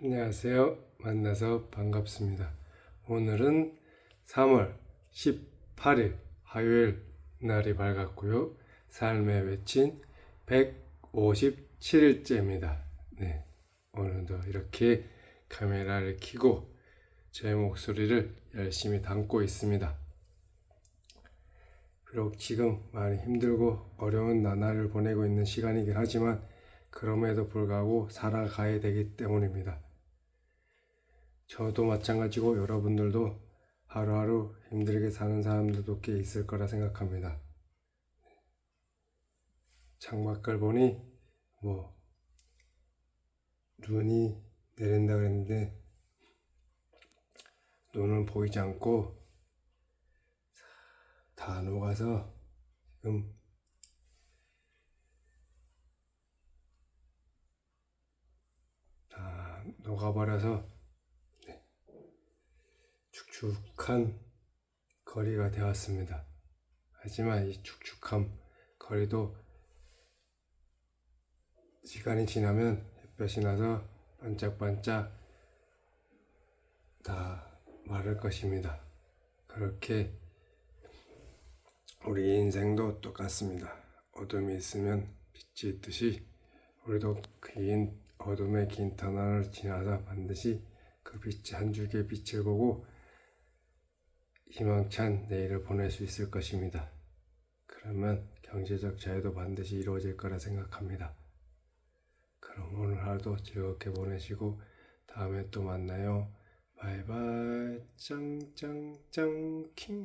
안녕하세요. 만나서 반갑습니다. 오늘은 3월 18일 화요일 날이 밝았고요. 삶의 외친 157일째입니다. 네. 오늘도 이렇게 카메라를 켜고 제 목소리를 열심히 담고 있습니다. 비록 지금 많이 힘들고 어려운 나날을 보내고 있는 시간이긴 하지만 그럼에도 불구하고 살아가야 되기 때문입니다. 저도 마찬가지고 여러분들도 하루하루 힘들게 사는 사람들도 꽤 있을 거라 생각합니다. 창밖을 보니 뭐 눈이 내린다 그랬는데 눈은 보이지 않고 다 녹아서 지금 다 녹아버려서 네, 축축한 거리가 되었습니다. 하지만 이 축축한 거리도 시간이 지나면 햇볕이 나서 반짝반짝 다 마를 것입니다. 그렇게 우리 인생도 똑같습니다. 어둠이 있으면 빛이 있듯이 우리도 긴 어둠의 긴 터널을 지나서 반드시 그 빛, 한 줄기의 빛을 보고 희망찬 내일을 보낼 수 있을 것입니다. 그러면 경제적 자유도 반드시 이루어질 거라 생각합니다. 그럼 오늘 하루도 즐겁게 보내시고 다음에 또 만나요. 바이바이 짱짱짱 킹